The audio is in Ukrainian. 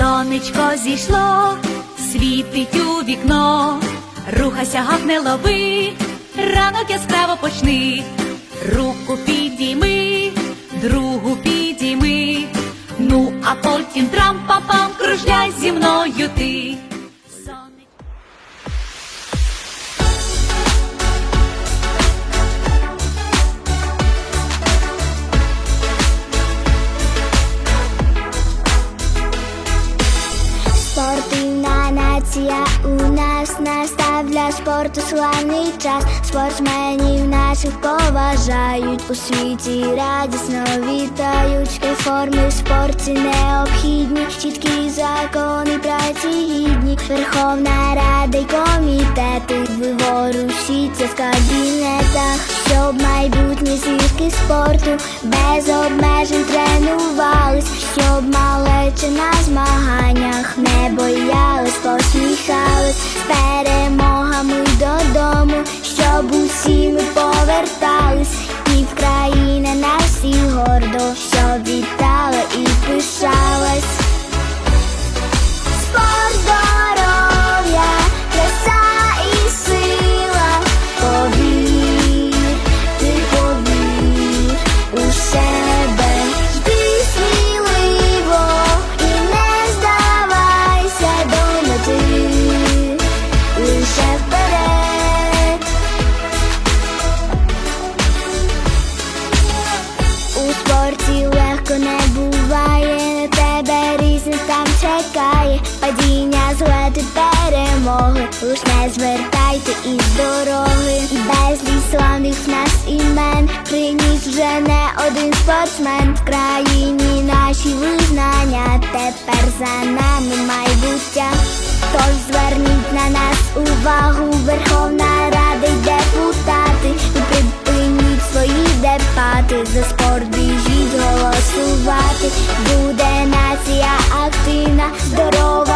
Сонечко зійшло, світить у вікно, рухайся, не лови, ранок яскраво почни, руку підійми, другу підійми, ну а потім трам-па-пам, кружляй зі мною ти. Спортивна у нас настав для спорту славний час. Спортсменів наших поважають у світі радісно вітають. Реформи в спорті необхідні, чіткі закони праці гідні. Верховна Рада й комітети виворушіться зірки спорту без обмежень тренувались, щоб малечі на змаганнях не боялись, посміхались. З перемогами додому, щоб усі чекає, падіння, злети, перемоги, лиш не звертайте із дороги, безліч славних нас імен, приніс вже не один спортсмен в країні. Наші визнання, тепер за нами майбуття. Тож зверніть на нас увагу, Верховна Рада й депутати, ви припиніть свої дебати, за спорт біжіть голосувати, буде нація здорова,